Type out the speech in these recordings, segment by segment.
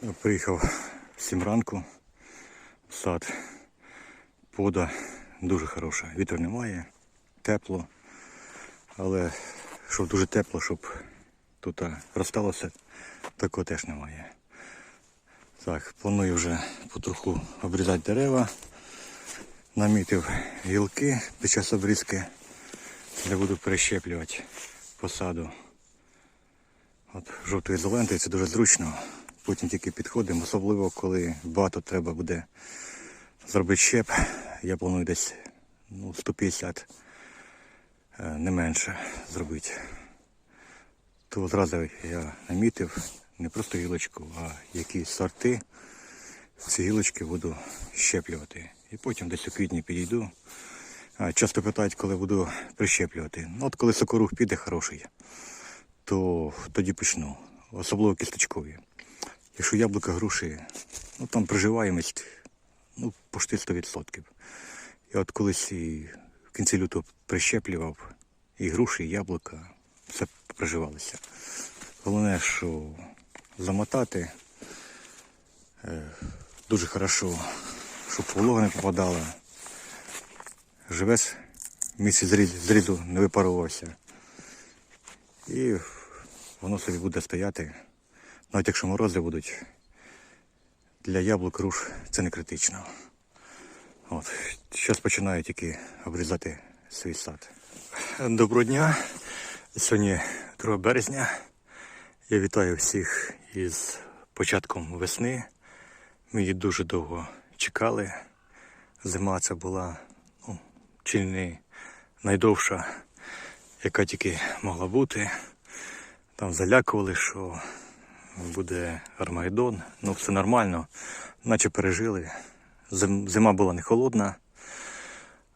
Приїхав 7 ранку сад. Пода дуже хороша. Вітру немає, тепло. Але щоб дуже тепло, щоб тут розсталося, такого теж немає. Так, планую вже потроху обрізати дерева. Намітив гілки під час обрізки, де буду перещеплювати посаду. От жовтою ізолентою це дуже зручно. Потім тільки підходимо, особливо коли багато треба буде зробити щеп. Я планую десь ну, 150 е, не менше зробити. То одразу я намітив не просто гілочку, а які сорти ці гілочки буду щеплювати. І потім десь у квітні підійду. Часто питають, коли буду прищеплювати. Ну, от коли сокорух піде хороший, то тоді почну. Особливо кісточкові. Якщо яблука груші, ну там приживаємость ну, почти 100%. Я от колись і в кінці лютого прищеплював і груші, і яблука, все приживалося. Головне, що замотати е, дуже хорошо, щоб волога не попадала. Живець місяць зрізу не випарувався. І воно собі буде стояти. Навіть якщо морози будуть, для яблук руш це не критично. От. Зараз починаю тільки обрізати свій сад. Доброго дня. Сьогодні 2 березня. Я вітаю всіх із початком весни. Ми її дуже довго чекали. Зима це була ну, чи не найдовша, яка тільки могла бути. Там залякували, що буде Армагеддон. Ну, все нормально, наче пережили. Зима була не холодна.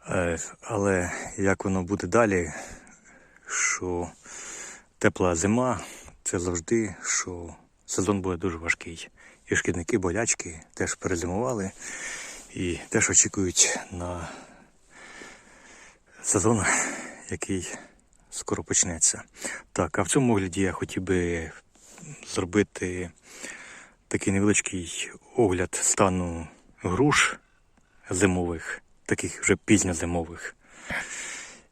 Е, Але як воно буде далі, що тепла зима, це завжди, що сезон буде дуже важкий. І шкідники, болячки теж перезимували і теж очікують на сезон, який скоро почнеться. Так, а в цьому огляді я хотів би зробити такий невеличкий огляд стану груш зимових, таких вже пізньозимових.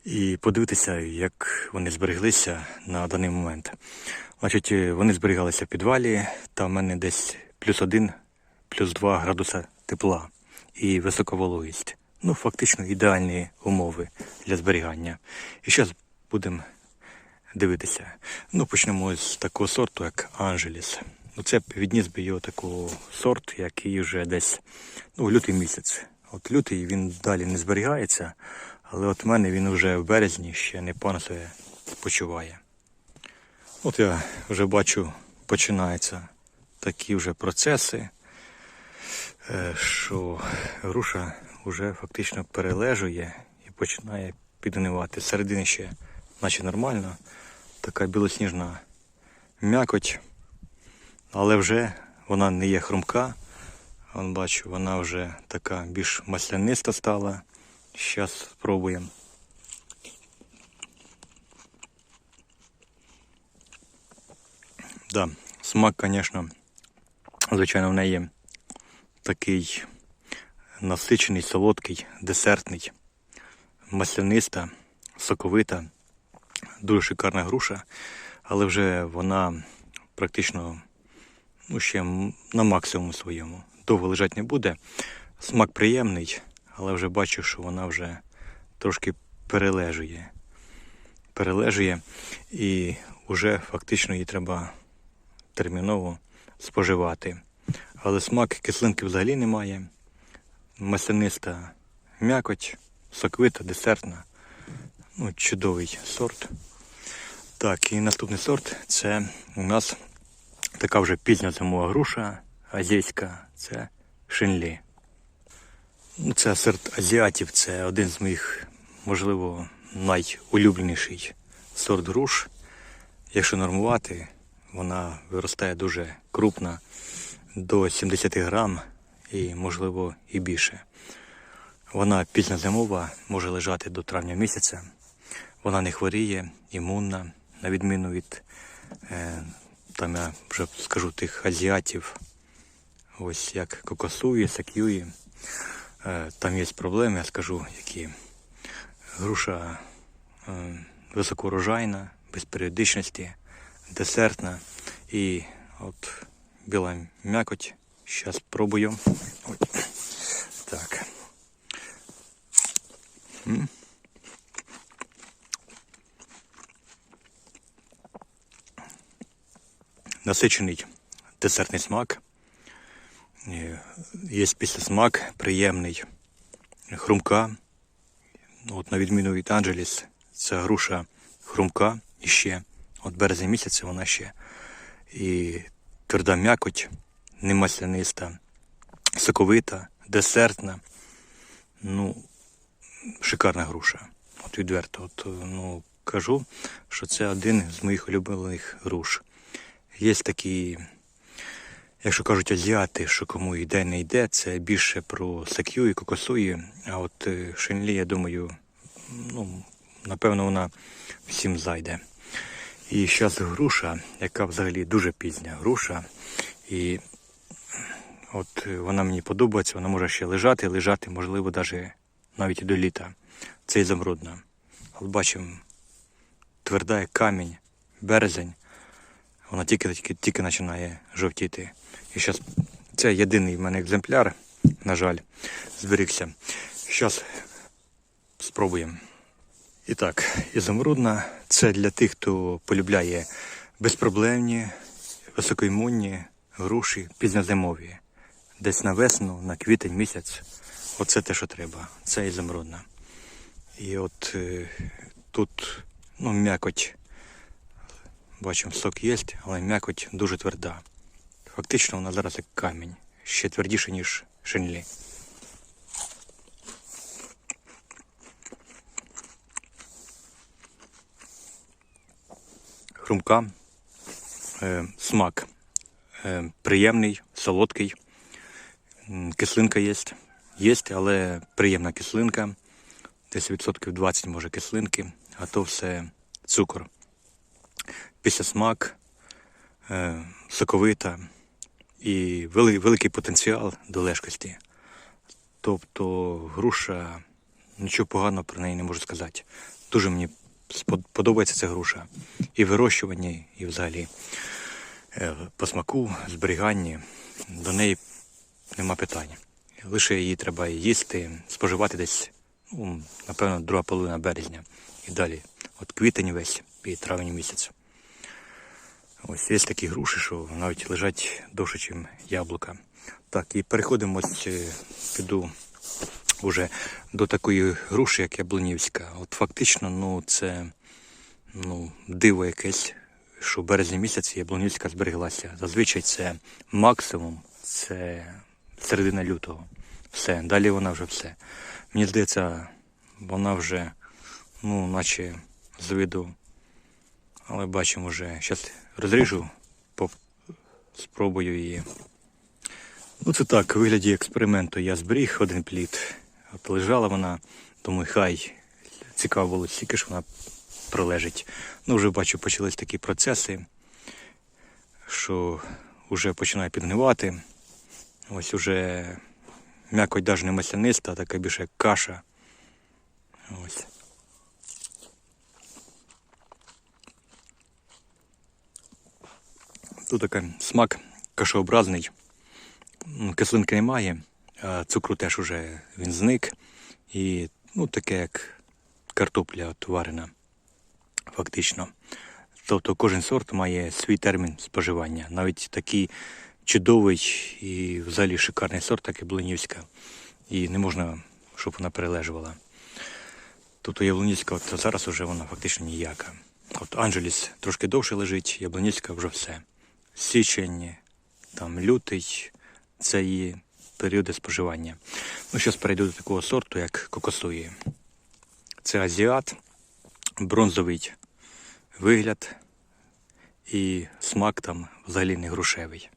І подивитися, як вони збереглися на даний момент. Значить, вони зберігалися в підвалі, там в мене десь плюс один, плюс два градуса тепла і висока вологість. Ну, фактично ідеальні умови для зберігання. І зараз будемо дивитися. Ну, почнемо з такого сорту, як Анжеліс. Ну, це відніс би його такого сорт, який вже десь ну, лютий місяць. От лютий він далі не зберігається, але от в мене він вже в березні ще непогано себе почуває. От я вже бачу, починаються такі вже процеси, е, що груша вже фактично перележує і починає підгнивати. Середини ще наче нормально, така білосніжна м'якоть, але вже вона не є хрумка. Вон бачу, вона вже така більш масляниста стала. Зараз спробуємо. Да, смак, звісно, звичайно, в неї такий насичений, солодкий, десертний, масляниста, соковита, дуже шикарна груша, але вже вона практично ну, ще на максимуму своєму. Довго лежати не буде. Смак приємний, але вже бачу, що вона вже трошки перележує. Перележує і вже фактично її треба терміново споживати. Але смак кислинки взагалі немає. Масляниста м'якоть, соковита, десертна. Ну, чудовий сорт. Так, і наступний сорт це у нас така вже пізня зимова груша азійська, це шинлі. Ну, це серед азіатів, це один з моїх, можливо, найулюбленіший сорт груш. Якщо нормувати, вона виростає дуже крупна, до 70 грам і, можливо, і більше. Вона пізньозимова, може лежати до травня місяця. Вона не хворіє, імунна, на відміну від, е, там я вже скажу, тих азіатів, ось як кокосує, сакює. Е, Там є проблеми, я скажу, які груша е, високоурожайна, без періодичності, десертна і от біла м'якоть. Зараз пробую. Ой. Так. М. Насичений десертний смак. Е, Є післясмак приємний, хрумка. От на відміну від Анджеліс, ця груша хрумка і ще. От березень місяця вона ще. І тверда м'якоть, не масляниста, соковита, десертна. Ну, шикарна груша. От відверто. От, ну, кажу, що це один з моїх улюблених груш. Є такі, якщо кажуть азіати, що кому йде, не йде, це більше про сакю і кокосуї. А от е, шинлі, я думаю, ну, напевно, вона всім зайде. І зараз груша, яка взагалі дуже пізня груша. І от е, вона мені подобається, вона може ще лежати, лежати, можливо, навіть навіть і до літа. Це ізумрудна. От бачимо, тверда як камінь, березень. Вона тільки, тільки, тільки починає жовтіти. І зараз це єдиний в мене екземпляр, на жаль, зберігся. Зараз спробуємо. І так, ізумрудна це для тих, хто полюбляє безпроблемні, високоімунні груші пізньозимові. Десь на весну, на квітень місяць. Оце те, що треба. Це ізумрудна. І от е, тут ну, м'якоть. Бачимо, сок є, але м'якоть дуже тверда. Фактично вона зараз як камінь. Ще твердіше, ніж шинлі. Хрумка, е, смак е, приємний, солодкий, кислинка є. Є, але приємна кислинка. Десь відсотків 20 може кислинки, а то все цукор. Після смак, е, соковита і великий потенціал до лежкості. Тобто груша, нічого поганого про неї не можу сказати. Дуже мені подобається ця груша. І в вирощуванні, і взагалі е, по смаку, зберіганні. До неї нема питань. Лише її треба їсти, споживати десь, ну, напевно, друга половина березня і далі. От квітень весь і травень місяць. Ось є такі груші, що навіть лежать довше, ніж яблука. Так, і переходимо е, піду вже до такої груші, як яблунівська. От фактично, ну це ну, диво якесь, що в березні місяці яблунівська збереглася. Зазвичай це максимум, це середина лютого. Все, далі вона вже все. Мені здається, вона вже, ну, наче з виду але бачимо вже. Зараз розріжу, спробую її. Ну це так, у вигляді експерименту я зберіг один плід. От лежала вона, думаю, хай цікаво було, скільки ж вона пролежить. Ну, вже бачу, почались такі процеси, що вже починає підгнивати. Ось уже м'якоть навіть не масляниста, а така більше каша. Ось. Тут такий смак кашеобразний. Кислинки немає, а цукру теж уже він зник. І ну, таке як картопля от варена, фактично. Тобто кожен сорт має свій термін споживання. Навіть такий чудовий і взагалі шикарний сорт, як яблунівська. І не можна, щоб вона перележувала. Тобто яблунівська от зараз вже вона фактично ніяка. От Анджеліс трошки довше лежить, яблунівська вже все січень, там лютий це її періоди споживання. Ну, зараз перейду до такого сорту, як кокосуї. Це азіат, бронзовий вигляд і смак там взагалі не грушевий.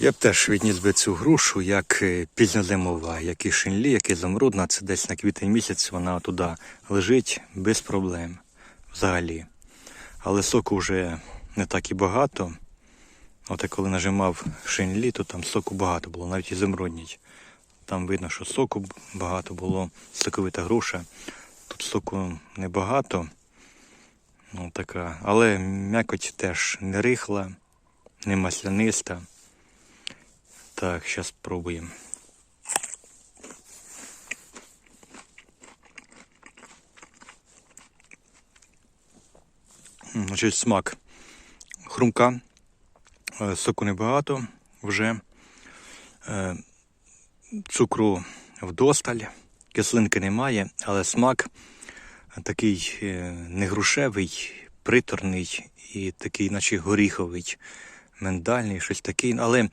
Я б теж відніс би цю грушу як е, пізньозимова, як і шинлі, як і замрудна. Це десь на квітень місяць вона туди лежить без проблем взагалі. Але соку вже не так і багато. От я коли нажимав шинлі, то там соку багато було, навіть і земродніть. Там видно, що соку багато було, соковита груша. Тут соку небагато. Ну, така. Але м'якоть теж не рихла, не масляниста. Так, зараз спробуємо. Значить, смак хрумка, соку небагато вже, е, цукру вдосталь, кислинки немає, але смак такий е, не грушевий, приторний і такий, наче горіховий, миндальний, щось такий, але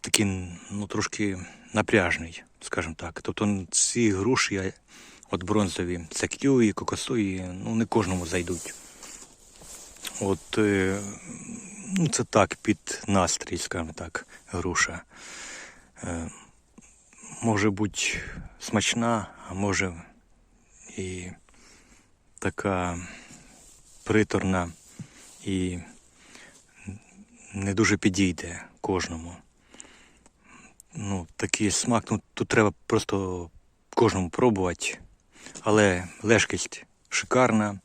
такий ну, трошки напряжний, скажімо так. Тобто ці груші, от бронзові, це к'юї, кокосові, ну не кожному зайдуть. От е, ну, це так, під настрій, скажімо так, груша. Е, може бути смачна, а може і така приторна і не дуже підійде кожному. Ну, такий смак, ну тут треба просто кожному пробувати. Але лежкість шикарна,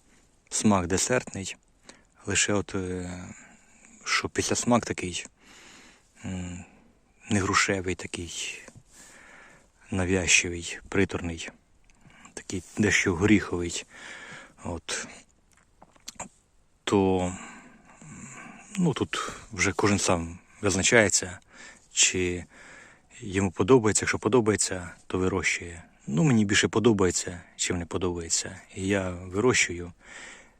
смак десертний. Лише от, е, що після смак такий м, не грушевий, такий навязчивий, приторний, такий дещо горіховий. От. То ну, тут вже кожен сам визначається, чи йому подобається. Якщо подобається, то вирощує. Ну, мені більше подобається, чим не подобається. І я вирощую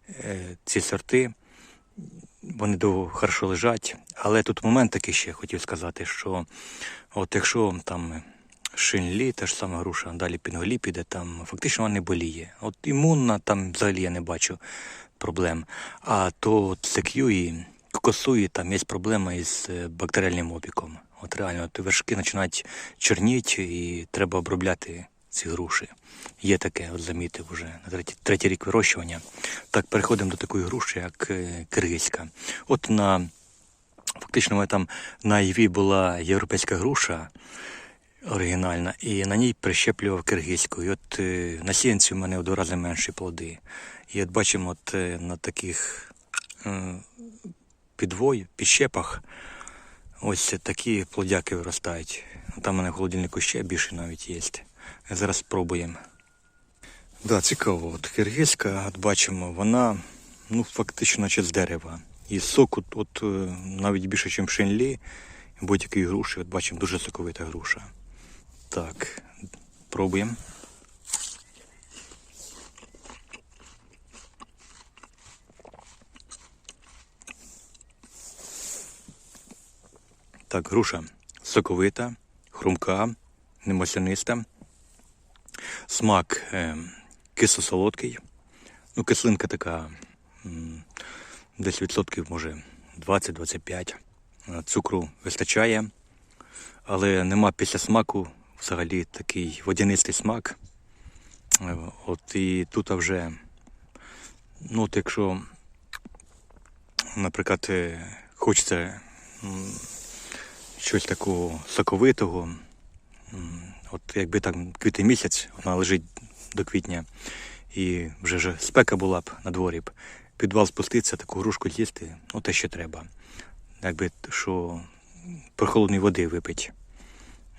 е, ці сорти, вони довго хорошо лежать. Але тут момент такий ще хотів сказати, що от якщо там шинлі, та ж сама груша, далі пінголі піде, там фактично вона не боліє. От імунна, там взагалі я не бачу проблем. А то цек'ю і кокосуї, там є проблема із е, бактеріальним опіком. От реально, от вершки починають чорніти і треба обробляти ці груші. Є таке, от замітив вже на третій, третій рік вирощування. Так, переходимо до такої груші, як е, киргизька. От на фактично мене там на Іві була європейська груша оригінальна, і на ній прищеплював киргизьку. І от е, на сіянці у мене в два рази менші плоди. І от бачимо, от е, на таких підвой, підщепах ось такі плодяки виростають. Там у мене в холодильнику ще більше навіть є. Зараз спробуємо. Да, цікаво. От киргизька, от бачимо, вона ну, фактично з дерева. І соку от, е, навіть більше, ніж шинлі, будь-якої груші. От бачимо, дуже соковита груша. Так, пробуємо. Так, груша соковита, хрумка, немасляниста. Смак е, кисло-солодкий. Ну, кислинка така десь відсотків, може, 20-25. Е, Цукру вистачає, але нема після смаку взагалі такий водянистий смак. Е, От і тут вже, ну, от якщо, наприклад, е, хочеться щось такого соковитого. От якби там квітий місяць, вона лежить до квітня, і вже ж спека була б на дворі б, підвал спуститися, таку грушку з'їсти, ну те, що треба. Якби що прохолодної води випить.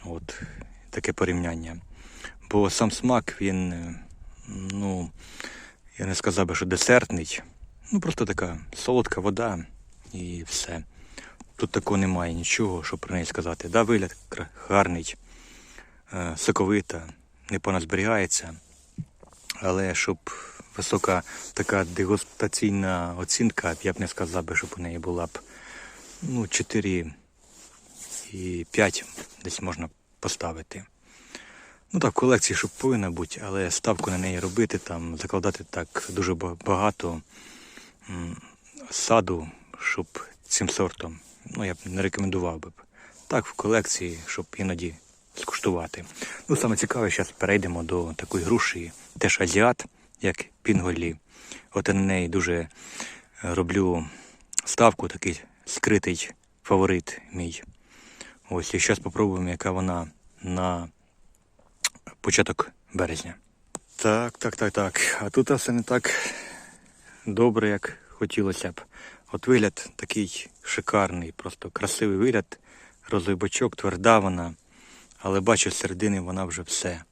От таке порівняння. Бо сам смак, він, ну, я не сказав би, що десертний. Ну, просто така солодка вода і все. Тут такого немає нічого, щоб про неї сказати. Да, вигляд гарний, соковита, непогано зберігається. Але щоб висока така дегустаційна оцінка, я б не сказав би, щоб у неї була б ну, 4 і 5 десь можна поставити. Ну так, в колекції, щоб повинна бути, але ставку на неї робити, там, закладати так дуже багато саду, щоб цим сортом, ну я б не рекомендував би. Так, в колекції, щоб іноді скуштувати. Ну, саме цікаве, зараз перейдемо до такої груші, теж азіат, як пінголі. От я на неї дуже е, роблю ставку, такий скритий фаворит мій. Ось і зараз спробуємо, яка вона на початок березня. Так, так, так, так. А тут все не так добре, як хотілося б. От вигляд такий шикарний, просто красивий вигляд. Розовий тверда вона, але бачу, середини вона вже все.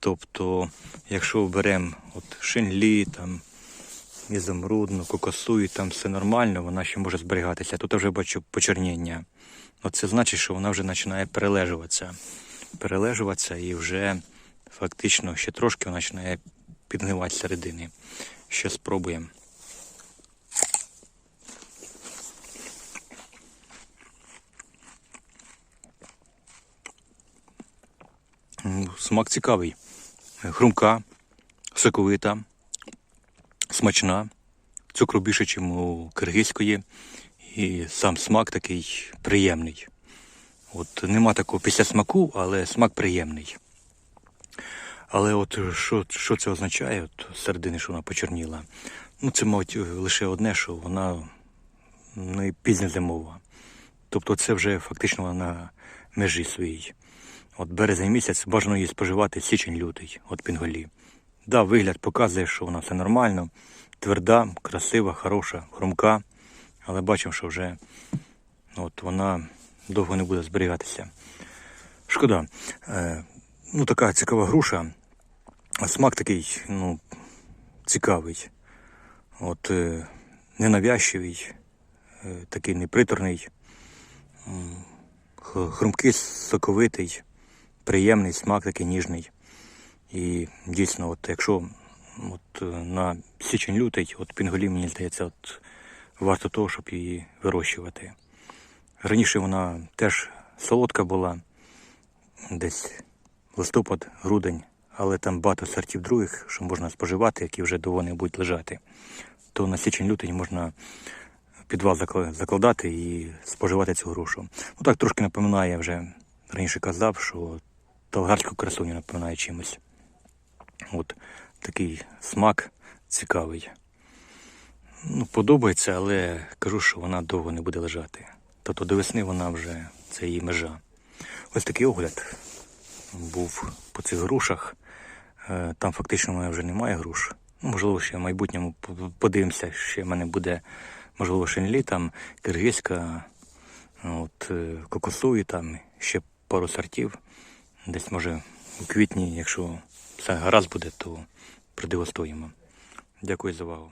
Тобто, якщо беремо от шинлі, там, ізумрудну, кокосу, і там все нормально, вона ще може зберігатися. Тут вже бачу почерніння. От це значить, що вона вже починає перележуватися. Перележуватися і вже фактично ще трошки вона починає підгнивати середини. Ще спробуємо. Смак цікавий. Хрумка, соковита, смачна. Цукру більше, ніж у киргизької. І сам смак такий приємний. От нема такого після смаку, але смак приємний. Але от що, що це означає, от середини, що вона почерніла? Ну, це, мабуть, лише одне, що вона не пізньозимова. Тобто це вже фактично вона на межі своїй. От березень місяць бажано її споживати січень-лютий, от пінголі. Да, вигляд показує, що вона все нормально, тверда, красива, хороша, хрумка, але бачимо, що вже от вона довго не буде зберігатися. Шкода. Е, ну, така цікава груша. Смак такий, ну, цікавий. От, е, ненавязчивий, е, такий неприторний, м, хрумкий, соковитий, приємний смак такий ніжний. І дійсно, от якщо от, е, на січень-лютий, от пінголі, мені здається, от, варто того, щоб її вирощувати. Раніше вона теж солодка була, десь листопад, грудень, але там багато сортів других, що можна споживати, які вже довго не будуть лежати. То на січень-лютий можна підвал закладати і споживати цю грушу. Ну так трошки напоминає, я вже раніше казав, що талгарську красуню напоминає чимось. От такий смак цікавий. Ну, подобається, але кажу, що вона довго не буде лежати. Тобто до весни вона вже це її межа. Ось такий огляд був по цих грушах. Е, Там фактично в мене вже немає груш. Ну, можливо, ще в майбутньому подивимося, ще в мене буде, можливо, шинлі, там киргизька, от, е, кокосові, там ще пару сортів. Десь може у квітні, якщо все гаразд буде, то продегустуємо. Дякую за увагу.